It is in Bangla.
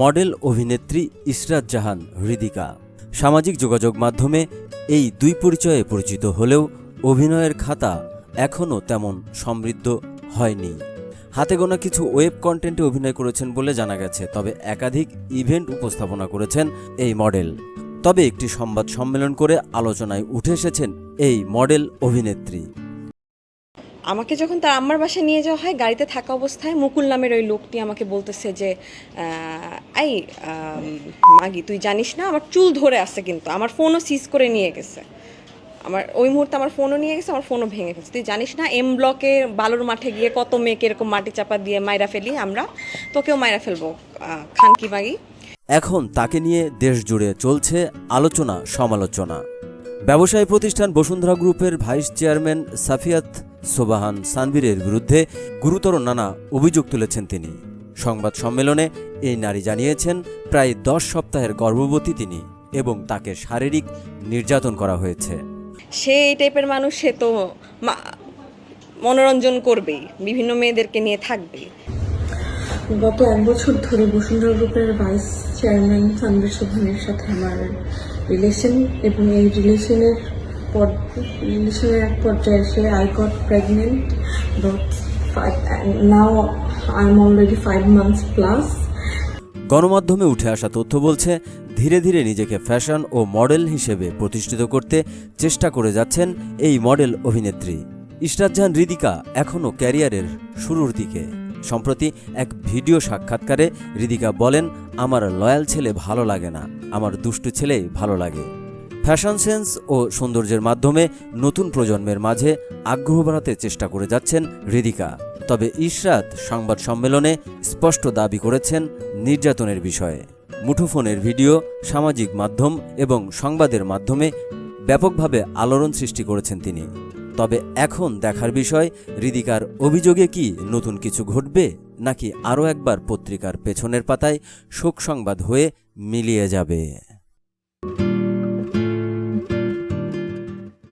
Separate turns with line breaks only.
মডেল অভিনেত্রী ইসরাত জাহান, হৃদিকা। সামাজিক যোগাযোগ মাধ্যমে এই দুই পরিচয়ে পরিচিত হলেও অভিনয়ের খাতা এখনও তেমন সমৃদ্ধ হয়নি। হাতে গোনা কিছু ওয়েব কন্টেন্টে অভিনয় করেছেন বলে জানা গেছে, তবে একাধিক ইভেন্ট উপস্থাপনা করেছেন এই মডেল। তবে একটি সংবাদ সম্মেলন করে আলোচনায় উঠে এসেছেন এই মডেল অভিনেত্রী।
আমাকে যখন তার আমার বাসায় নিয়ে যাওয়া হয়, গাড়িতে থাকা অবস্থায় মুকুল নামের ওই লোকটি আমাকে বলতেছে যে এই মাগি, তুই জানিস না, আমার চুল ধরে আছে কিন্তু, আমার ফোনও সিজ করে নিয়ে গেছে। আমার, ওই মুহূর্তে আমার ফোনও নিয়ে গেছে, আমার ফোনও ভেঙে গেছে তুই জানিস না এম ব্লকে বালুর মাঠে গিয়ে কত মেয়েকে এরকম মাটি চাপা দিয়ে মাইরা ফেলি আমরা? তোকেও মাইরা ফেলব খানকি মাগি?
এখন তাকে নিয়ে দেশ জুড়ে চলছে আলোচনা সমালোচনা ব্যবসায়ী প্রতিষ্ঠান বসুন্ধরা গ্রুপের ভাইস চেয়ারম্যান সাফিয়াত সোবাহান সানবীরের বিরুদ্ধে গুরুতর নানা অভিযোগ তুলেছেন তিনি। সংবাদ সম্মেলনে এই নারী জানিয়েছেন প্রায় দশ সপ্তাহের গর্ভবতী তিনি এবং তাকে শারীরিক নির্যাতন করা হয়েছে।
সে এই টাইপের মানুষ সে তো মা- মনোরঞ্জন করবেই বিভিন্ন মেয়েদেরকে নিয়ে থাকবেই।
গত এক বছর ধরে বসুন্ধরা গ্রুপের ভাইস চেয়ারম্যান সানবীর সোভানের সাথে আমার রিলেশন এবং এই রিলেশনের রিলেশনের এক পর্যায়ে এসে I got pregnant now I am already five months plus
গণমাধ্যমে উঠে আসা তথ্য বলছে, ধীরে ধীরে নিজেকে ফ্যাশন ও মডেল হিসেবে প্রতিষ্ঠিত করতে চেষ্টা করে যাচ্ছেন এই মডেল অভিনেত্রী। ইশরাত জাহান হৃদিকা এখনও ক্যারিয়ারের শুরুর দিকে। সম্প্রতি এক ভিডিও সাক্ষাৎকারে হৃদিকা বলেন, আমার লয়াল ছেলে ভালো লাগে না, আমার দুষ্টু ছেলেই ভালো লাগে। ফ্যাশন সেন্স ও সৌন্দর্যের মাধ্যমে নতুন প্রজন্মের মাঝে আগ্রহ বাড়াতে চেষ্টা করে যাচ্ছেন হৃদিকা। তবে ইশরাত সংবাদ সম্মেলনে স্পষ্ট দাবি করেছেন নির্যাতনের বিষয়ে। মুঠোফোনের ভিডিও, সামাজিক মাধ্যম এবং সংবাদের মাধ্যমে ব্যাপকভাবে আলোড়ন সৃষ্টি করেছেন তিনি। তবে এখন দেখার বিষয়, হৃদিকার অভিযোগে কি নতুন কিছু ঘটবে, নাকি আরও একবার পত্রিকার পেছনের পাতায় শোক সংবাদ হয়ে মিলিয়ে যাবে?